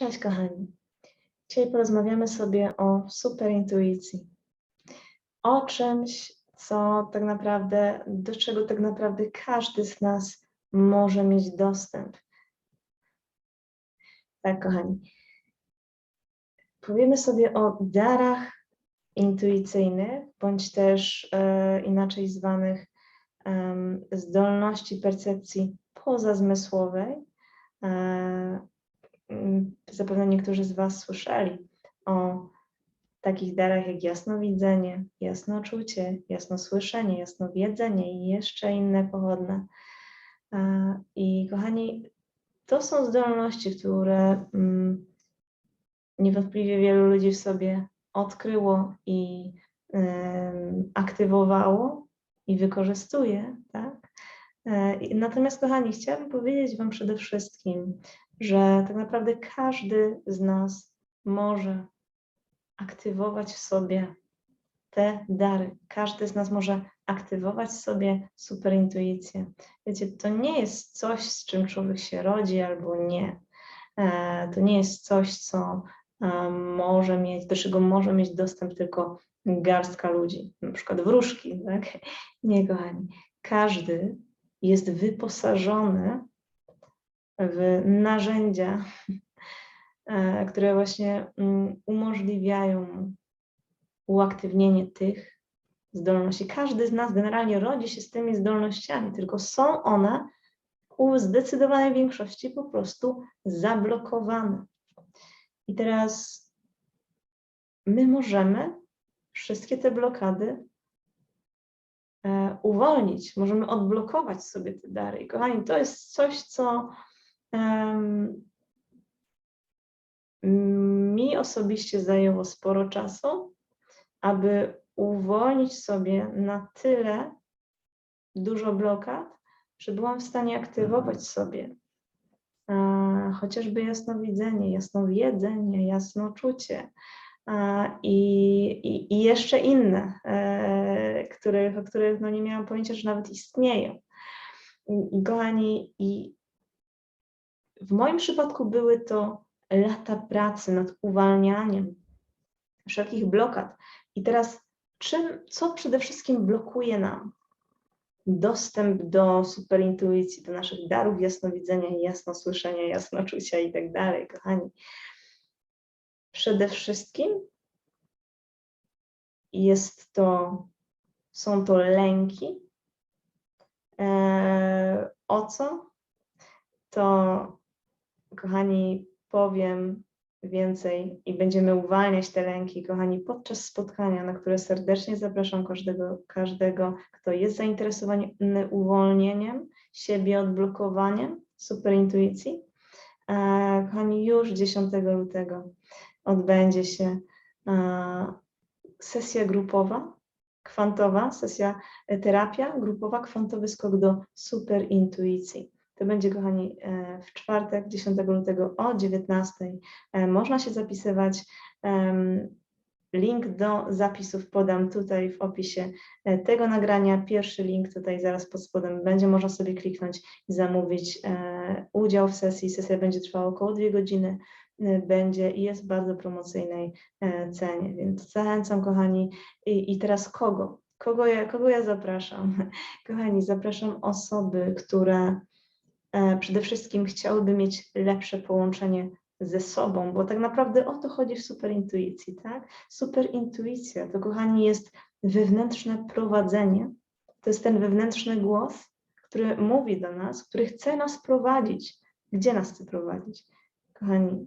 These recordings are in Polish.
Cześć kochani. Dzisiaj porozmawiamy sobie o superintuicji. O czymś, co tak naprawdę, do czego tak naprawdę każdy z nas może mieć dostęp. Tak, kochani. Powiemy sobie o darach intuicyjnych, bądź też e, inaczej zwanych em, zdolności percepcji pozazmysłowej. E, zapewne niektórzy z Was słyszeli o takich darach jak jasnowidzenie, jasnoczucie, jasnosłyszenie, jasnowiedzenie i jeszcze inne pochodne. I kochani, to są zdolności, które mm, niewątpliwie wielu ludzi w sobie odkryło i aktywowało i wykorzystuje, tak? E, Natomiast, kochani, chciałabym powiedzieć Wam przede wszystkim, że tak naprawdę każdy z nas może aktywować w sobie te dary. Każdy z nas może aktywować w sobie superintuicję. Wiecie, to nie jest coś, z czym człowiek się rodzi albo nie. E, To nie jest coś, co e, może mieć, do czego może mieć dostęp tylko garstka ludzi, na przykład wróżki, tak? Nie, kochani. Każdy jest wyposażony w narzędzia, e, które właśnie mm, umożliwiają uaktywnienie tych zdolności. Każdy z nas generalnie rodzi się z tymi zdolnościami, tylko są one u zdecydowanej większości po prostu zablokowane. I teraz my możemy wszystkie te blokady e, uwolnić, możemy odblokować sobie te dary. I kochani, to jest coś, co mi osobiście zajęło sporo czasu, aby uwolnić sobie na tyle dużo blokad, że byłam w stanie aktywować sobie e, chociażby jasnowidzenie, jasnowiedzenie, jasnoczucie e, i, i, i jeszcze inne, e, których, o których no nie miałam pojęcia, że nawet istnieją. I, i kochani, i w moim przypadku były to lata pracy nad uwalnianiem wszelkich blokad. I teraz, czym, co przede wszystkim blokuje nam dostęp do superintuicji, do naszych darów jasnowidzenia, jasnosłyszenia, jasnoczucia i tak dalej, kochani? Przede wszystkim jest to, są to lęki. Eee, o co? To, kochani, powiem więcej i będziemy uwalniać te lęki, kochani, podczas spotkania, na które serdecznie zapraszam każdego, każdego kto jest zainteresowany uwolnieniem siebie, odblokowaniem superintuicji. E, Kochani, już 10 lutego odbędzie się e, sesja grupowa, kwantowa, sesja e, terapia grupowa, kwantowy skok do superintuicji. To będzie, kochani, e, w czwartek, 10 lutego o 19. E, Można się zapisywać. Link do zapisów podam tutaj w opisie e, tego nagrania. Pierwszy link tutaj zaraz pod spodem będzie można sobie kliknąć i zamówić udział w sesji. Sesja będzie trwała około 2 godziny. Będzie i jest w bardzo promocyjnej cenie, więc zachęcam, kochani. I, i teraz kogo? Kogo ja, kogo ja zapraszam? Kochani, zapraszam osoby, które przede wszystkim chciałyby mieć lepsze połączenie ze sobą, bo tak naprawdę o to chodzi w superintuicji, tak? Superintuicja to, kochani, jest wewnętrzne prowadzenie, to jest ten wewnętrzny głos, który mówi do nas, który chce nas prowadzić. Gdzie nas chce prowadzić? Kochani,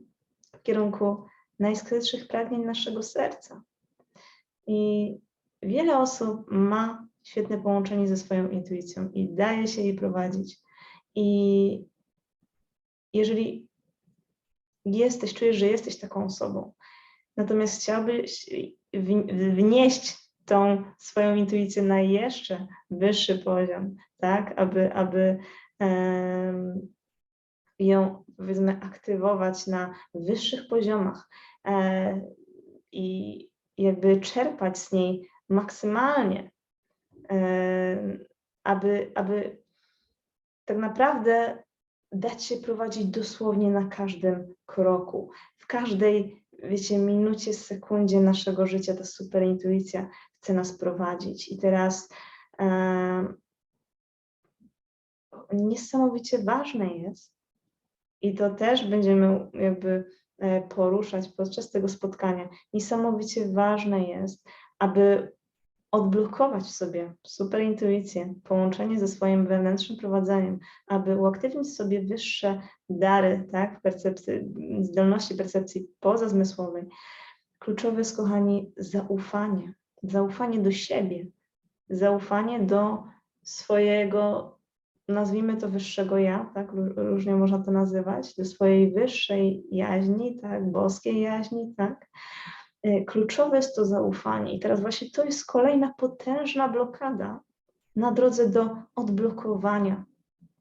w kierunku najskrytszych pragnień naszego serca. I wiele osób ma świetne połączenie ze swoją intuicją i daje się jej prowadzić. I jeżeli jesteś, czujesz, że jesteś taką osobą, natomiast chciałbyś w- wnieść tą swoją intuicję na jeszcze wyższy poziom, tak, aby, aby em, ją powiedzmy aktywować na wyższych poziomach e, i jakby czerpać z niej maksymalnie, e, aby, aby tak naprawdę dać się prowadzić dosłownie na każdym kroku, w każdej, wiecie, minucie, sekundzie naszego życia ta super intuicja chce nas prowadzić. I teraz em, niesamowicie ważne jest, i to też będziemy jakby e, poruszać podczas tego spotkania, niesamowicie ważne jest, aby odblokować w sobie super intuicję, połączenie ze swoim wewnętrznym prowadzeniem, aby uaktywnić sobie wyższe dary, tak, percepcji, zdolności percepcji pozazmysłowej. Kluczowe jest, kochani, zaufanie. Zaufanie do siebie, zaufanie do swojego, nazwijmy to wyższego ja, tak, ró- różnie można to nazywać, do swojej wyższej jaźni, tak, boskiej jaźni, tak. Y, Kluczowe jest to zaufanie. I teraz właśnie to jest kolejna potężna blokada na drodze do odblokowania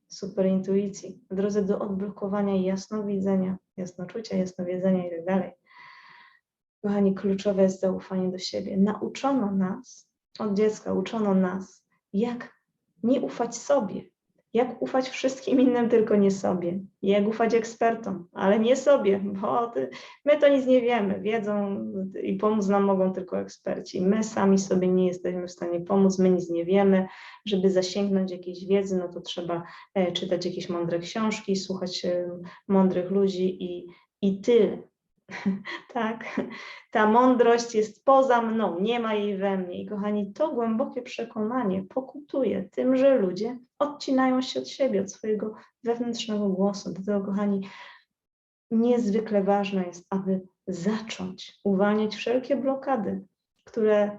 superintuicji, na drodze do odblokowania jasnowidzenia, jasnoczucia, jasnowiedzenia tak dalej. Kochani, kluczowe jest zaufanie do siebie. Nauczono nas, od dziecka uczono nas, jak nie ufać sobie, jak ufać wszystkim innym, tylko nie sobie, jak ufać ekspertom, ale nie sobie, bo my to nic nie wiemy, wiedzą i pomóc nam mogą tylko eksperci. My sami sobie nie jesteśmy w stanie pomóc, my nic nie wiemy. Żeby zasięgnąć jakiejś wiedzy, no to trzeba e, czytać jakieś mądre książki, słuchać e, mądrych ludzi i, i tyle. tak, ta mądrość jest poza mną, nie ma jej we mnie. I kochani, to głębokie przekonanie pokutuje tym, że ludzie odcinają się od siebie, od swojego wewnętrznego głosu. Dlatego, kochani, niezwykle ważne jest, aby zacząć uwalniać wszelkie blokady, które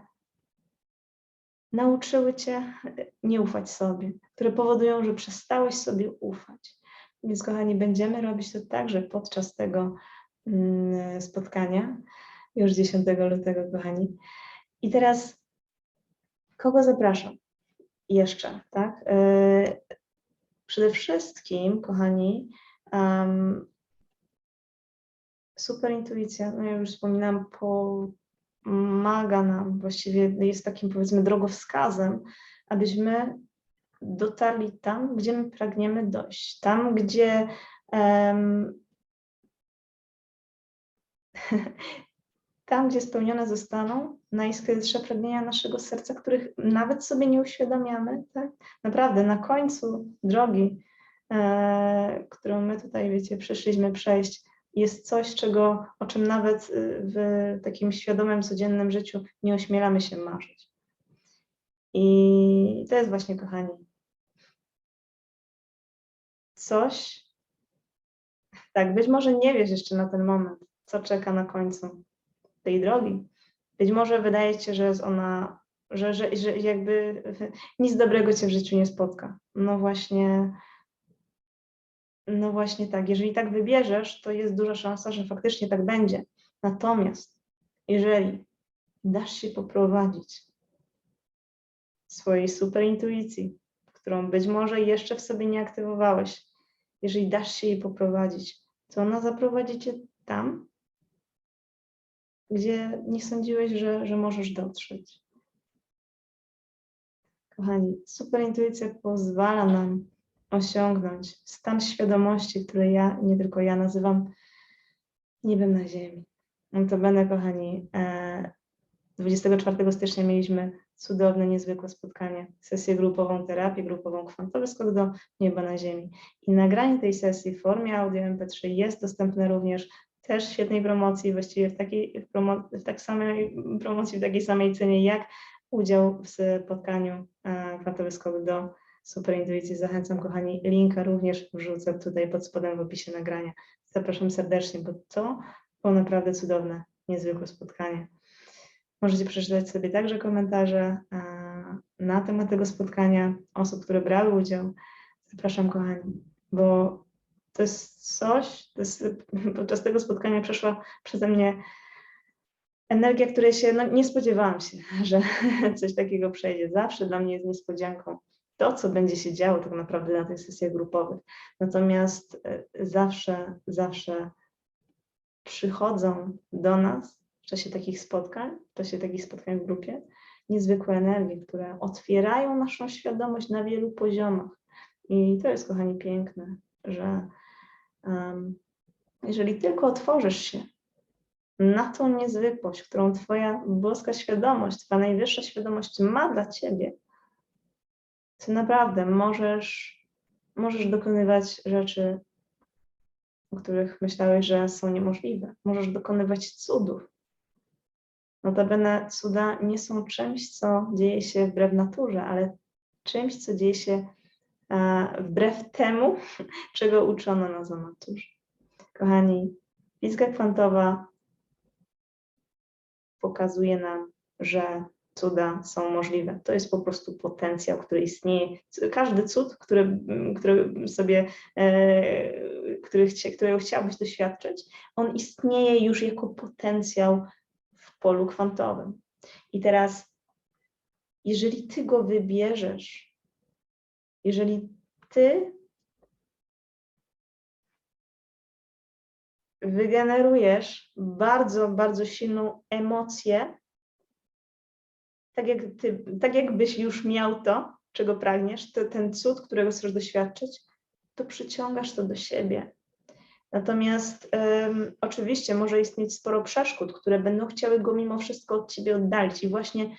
nauczyły cię nie ufać sobie, które powodują, że przestałeś sobie ufać. Więc, kochani, będziemy robić to także podczas tego spotkania, już 10 lutego, kochani. I teraz, kogo zapraszam? Jeszcze, tak? E, Przede wszystkim, kochani, em, super intuicja, no ja już wspominałam, pomaga nam, właściwie jest takim powiedzmy drogowskazem, abyśmy dotarli tam, gdzie my pragniemy dojść, tam, gdzie em, tam, gdzie spełnione zostaną najskrytsze pragnienia naszego serca, których nawet sobie nie uświadamiamy, tak? Naprawdę, na końcu drogi, e, którą my tutaj, wiecie, przyszliśmy przejść, jest coś, czego, o czym nawet y, w takim świadomym, codziennym życiu nie ośmielamy się marzyć. I to jest właśnie, kochani, coś, tak, być może nie wiesz jeszcze na ten moment, co czeka na końcu tej drogi. Być może wydaje ci się, że jest ona, że, że, że jakby nic dobrego cię w życiu nie spotka. No właśnie, no właśnie tak. Jeżeli tak wybierzesz, to jest duża szansa, że faktycznie tak będzie. Natomiast jeżeli dasz się poprowadzić swojej super intuicji, którą być może jeszcze w sobie nie aktywowałeś, jeżeli dasz się jej poprowadzić, to ona zaprowadzi cię tam, gdzie nie sądziłeś, że, że możesz dotrzeć. Kochani, superintuicja pozwala nam osiągnąć stan świadomości, który ja, nie tylko ja, nazywam niebem na ziemi. Notabene, kochani, e, 24 stycznia mieliśmy cudowne, niezwykłe spotkanie, sesję grupową, terapię grupową, kwantowy skok do nieba na ziemi. I nagranie tej sesji w formie audio MP3 jest dostępne również też świetnej promocji, właściwie w takiej w w tak samej promocji, w takiej samej cenie jak udział w spotkaniu e, Kwantowy Skok do Superintuicji. Zachęcam, kochani, linka również wrzucę tutaj pod spodem w opisie nagrania. Zapraszam serdecznie, bo to było naprawdę cudowne, niezwykłe spotkanie. Możecie przeczytać sobie także komentarze e, na temat tego spotkania osób, które brały udział. Zapraszam, kochani, bo to jest coś, to jest, podczas tego spotkania przeszła przeze mnie energia, której się, no nie spodziewałam się, że coś takiego przejdzie. Zawsze dla mnie jest niespodzianką to, co będzie się działo tak naprawdę na tych sesjach grupowych. Natomiast e, zawsze, zawsze przychodzą do nas w czasie takich spotkań, w czasie takich spotkań w grupie, niezwykłe energie, które otwierają naszą świadomość na wielu poziomach. I to jest, kochani, piękne. że jeżeli tylko otworzysz się na tą niezwykłość, którą Twoja boska świadomość, Twoja najwyższa świadomość ma dla Ciebie, to naprawdę możesz, możesz dokonywać rzeczy, o których myślałeś, że są niemożliwe. Możesz dokonywać cudów. Notabene cuda nie są czymś, co dzieje się wbrew naturze, ale czymś, co dzieje się wbrew temu, czego uczono nas o naturze. Kochani, fizyka kwantowa pokazuje nam, że cuda są możliwe. To jest po prostu potencjał, który istnieje. Każdy cud, który, który sobie, e, który chcie, którego chciałbyś doświadczyć, on istnieje już jako potencjał w polu kwantowym. I teraz, jeżeli ty go wybierzesz, jeżeli ty wygenerujesz bardzo, bardzo silną emocję, tak, jak ty, tak jakbyś już miał to, czego pragniesz, to, ten cud, którego chcesz doświadczyć, to przyciągasz to do siebie. Natomiast um, oczywiście może istnieć sporo przeszkód, które będą chciały go mimo wszystko od ciebie oddalić. I właśnie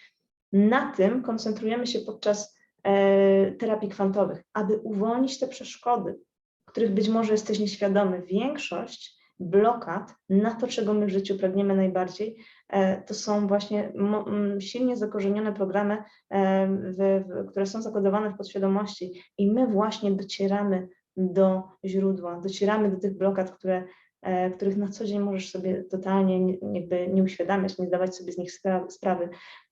na tym koncentrujemy się podczas terapii kwantowych, aby uwolnić te przeszkody, których być może jesteś nieświadomy. Większość blokad na to, czego my w życiu pragniemy najbardziej, e, to są właśnie silnie zakorzenione programy, e, które są zakodowane w podświadomości i my właśnie docieramy do źródła, docieramy do tych blokad, które, e, których na co dzień możesz sobie totalnie jakby nie uświadamiać, nie zdawać sobie z nich sprawy.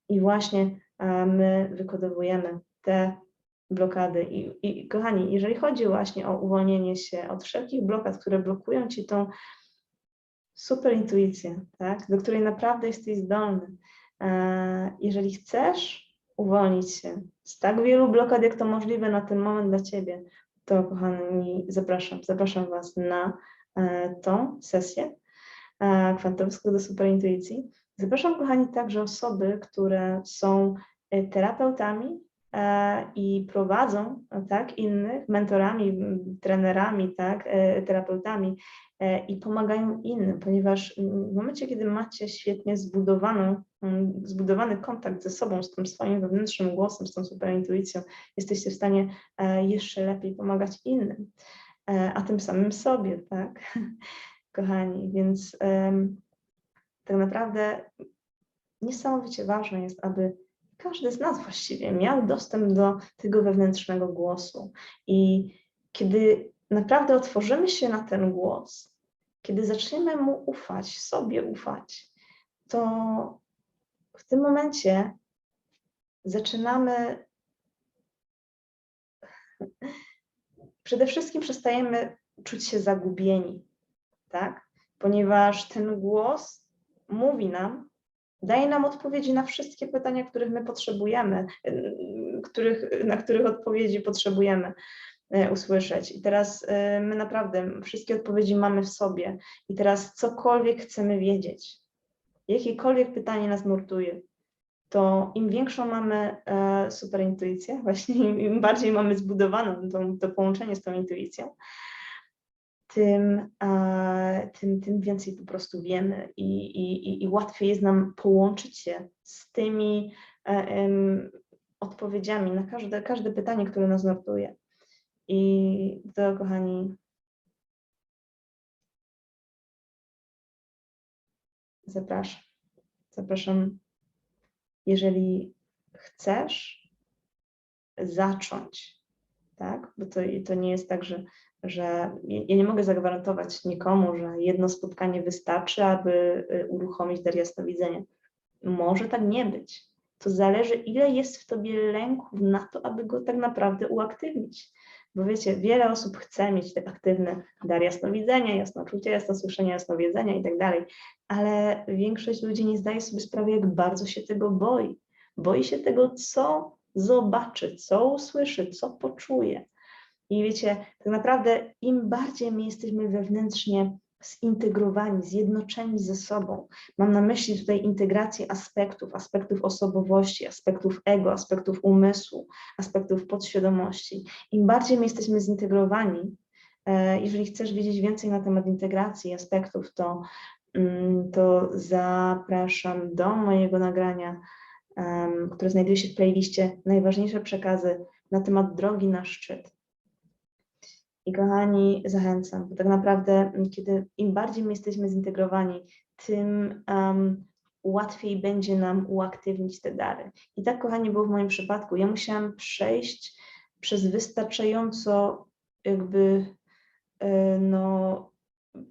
I właśnie my wykodowujemy te blokady. I, I kochani, jeżeli chodzi właśnie o uwolnienie się od wszelkich blokad, które blokują ci tą super intuicję, tak, do której naprawdę jesteś zdolny. E, jeżeli chcesz uwolnić się z tak wielu blokad, jak to możliwe na ten moment dla ciebie, to kochani, zapraszam, zapraszam Was na e, tą sesję e, kwantowych do superintuicji. Zapraszam, kochani, także osoby, które są terapeutami, i prowadzą tak, innych mentorami, trenerami, tak, e, terapeutami e, i pomagają innym, ponieważ w momencie, kiedy macie świetnie zbudowaną, zbudowany kontakt ze sobą, z tym swoim wewnętrznym głosem, z tą superintuicją, jesteście w stanie jeszcze lepiej pomagać innym, a tym samym sobie, tak, kochani, więc tak naprawdę niesamowicie ważne jest, aby każdy z nas właściwie miał dostęp do tego wewnętrznego głosu. I kiedy naprawdę otworzymy się na ten głos, kiedy zaczniemy mu ufać, sobie ufać, to w tym momencie zaczynamy. Przede wszystkim przestajemy czuć się zagubieni, tak? Ponieważ ten głos mówi nam, daje nam odpowiedzi na wszystkie pytania, których my potrzebujemy, których, na których odpowiedzi potrzebujemy e, usłyszeć. I teraz e, my naprawdę wszystkie odpowiedzi mamy w sobie. I teraz cokolwiek chcemy wiedzieć, jakiekolwiek pytanie nas nurtuje, to im większą mamy e, superintuicję, właśnie im bardziej mamy zbudowaną to połączenie z tą intuicją, tym, tym, tym więcej po prostu wiemy i, i, i łatwiej jest nam połączyć się z tymi um, odpowiedziami na każde, każde pytanie, które nas nurtuje. I to, kochani, zapraszam. Zapraszam, jeżeli chcesz zacząć, tak? Bo to, to nie jest tak, że że ja nie mogę zagwarantować nikomu, że jedno spotkanie wystarczy, aby y, uruchomić dar jasnowidzenia. Może tak nie być. To zależy, ile jest w tobie lęków na to, aby go tak naprawdę uaktywnić. Bo wiecie, wiele osób chce mieć te aktywne dar jasnowidzenia, jasnoczucia, jasnosłyszenia, jasnowiedzenia i tak dalej, ale większość ludzi nie zdaje sobie sprawy, jak bardzo się tego boi. Boi się tego, co zobaczy, co usłyszy, co poczuje. I wiecie, tak naprawdę im bardziej my jesteśmy wewnętrznie zintegrowani, zjednoczeni ze sobą, mam na myśli tutaj integrację aspektów, aspektów osobowości, aspektów ego, aspektów umysłu, aspektów podświadomości. Im bardziej my jesteśmy zintegrowani, E, Jeżeli chcesz wiedzieć więcej na temat integracji aspektów, to, mm, to zapraszam do mojego nagrania, które znajduje się w playliście Najważniejsze przekazy na temat drogi na szczyt. I kochani, zachęcam, bo tak naprawdę, m, kiedy im bardziej my jesteśmy zintegrowani, tym em, łatwiej będzie nam uaktywnić te dary. I tak, kochani, było w moim przypadku. Ja musiałam przejść przez wystarczająco jakby e, no,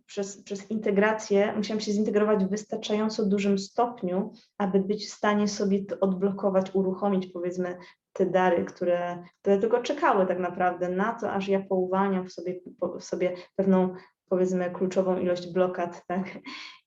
przez, przez integrację, musiałam się zintegrować w wystarczająco dużym stopniu, aby być w stanie sobie to odblokować, uruchomić powiedzmy te dary, które, które tylko czekały tak naprawdę na to, aż ja pouwalniam w sobie, w sobie pewną powiedzmy kluczową ilość blokad, tak?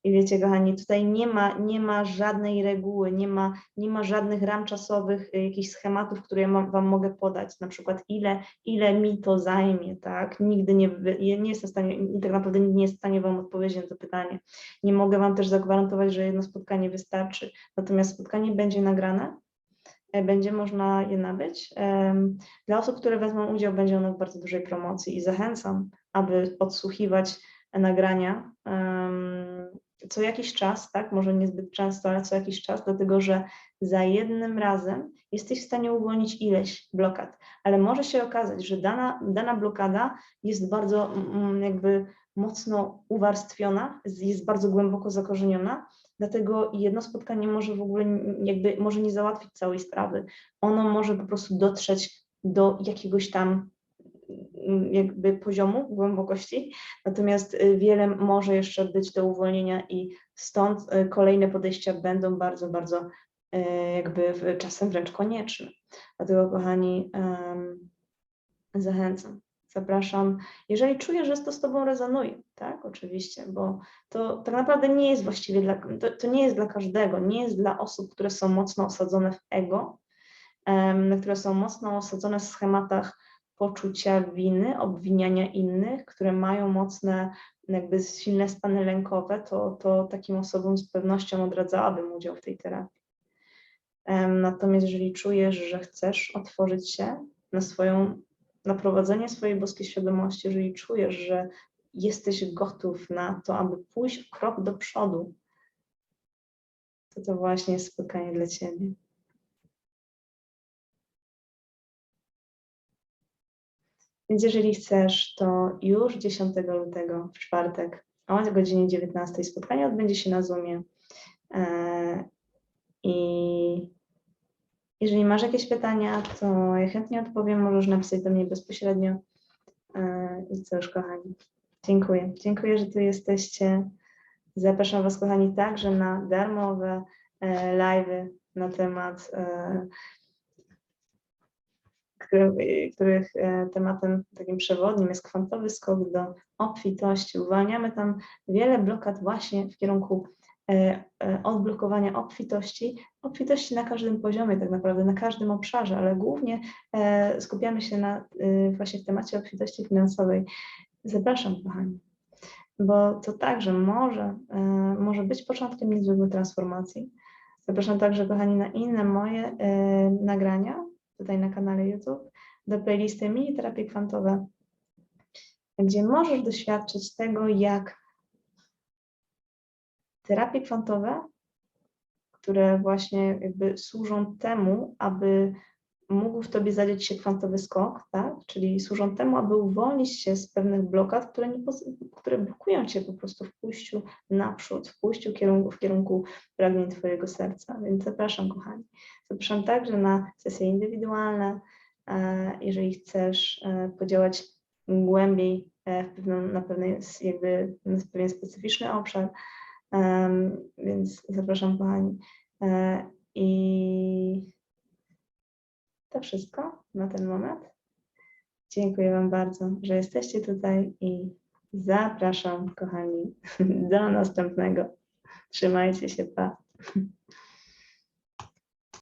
I wiecie, kochani, tutaj nie ma, nie ma żadnej reguły, nie ma, nie ma żadnych ram czasowych, y, jakichś schematów, które ja Wam mogę podać, na przykład ile, ile mi to zajmie, tak? Nigdy nie, nie jestem w stanie, tak naprawdę nie jest w stanie Wam odpowiedzieć na to pytanie. Nie mogę Wam też zagwarantować, że jedno spotkanie wystarczy, natomiast spotkanie będzie nagrane, e, będzie można je nabyć. Dla osób, które wezmą udział, będzie ono w bardzo dużej promocji i zachęcam, aby odsłuchiwać nagrania co jakiś czas, tak, może niezbyt często, ale co jakiś czas, dlatego że za jednym razem jesteś w stanie uwolnić ileś blokad, ale może się okazać, że dana, dana blokada jest bardzo mm, jakby mocno uwarstwiona, jest bardzo głęboko zakorzeniona, dlatego jedno spotkanie może w ogóle jakby może nie załatwić całej sprawy. Ono może po prostu dotrzeć do jakiegoś tam jakby poziomu głębokości, natomiast y, wiele może jeszcze być do uwolnienia i stąd y, kolejne podejścia będą bardzo, bardzo y, jakby czasem wręcz konieczne. Dlatego kochani, zachęcam, zapraszam. Jeżeli czujesz, że to z Tobą rezonuje, tak, oczywiście, bo to tak naprawdę nie jest właściwie dla, to, to nie jest dla każdego, nie jest dla osób, które są mocno osadzone w ego, które są mocno osadzone w schematach poczucia winy, obwiniania innych, które mają mocne, jakby silne stany lękowe, to, to takim osobom z pewnością odradzałabym udział w tej terapii. Natomiast jeżeli czujesz, że chcesz otworzyć się na swoją, na prowadzenie swojej boskiej świadomości, jeżeli czujesz, że jesteś gotów na to, aby pójść krok do przodu, to to właśnie jest spotkanie dla Ciebie. Więc jeżeli chcesz, to już 10 lutego w czwartek o godzinie 19 spotkanie odbędzie się na Zoomie. E, I jeżeli masz jakieś pytania, to ja chętnie odpowiem. Możesz napisać do mnie bezpośrednio. E, I cóż, kochani, dziękuję. Dziękuję, że tu jesteście. Zapraszam Was, kochani, także na darmowe e, live'y na temat których e, tematem takim przewodnim jest kwantowy skok do obfitości. Uwalniamy tam wiele blokad właśnie w kierunku e, e, odblokowania obfitości, obfitości na każdym poziomie, tak naprawdę na każdym obszarze, ale głównie skupiamy się na właśnie w temacie obfitości finansowej. Zapraszam, kochani, bo to także może, może być początkiem niezwykłej transformacji. Zapraszam także, kochani, na inne moje nagrania, tutaj na kanale YouTube, do playlisty Mini Terapie Kwantowe, gdzie możesz doświadczyć tego, jak terapie kwantowe, które właśnie jakby służą temu, aby mógł w tobie zadziać się kwantowy skok, tak? czyli służą temu, aby uwolnić się z pewnych blokad, które, nie które blokują cię po prostu w pójściu naprzód, w pójściu kierunku, w kierunku pragnień twojego serca. Więc zapraszam, kochani. Zapraszam także na sesje indywidualne, e, jeżeli chcesz e, podziałać głębiej e, w pewną, na pewnej, jakby na pewien specyficzny obszar, więc zapraszam, kochani. I to wszystko na ten moment. Dziękuję Wam bardzo, że jesteście tutaj i zapraszam, kochani, do następnego. Trzymajcie się, pa.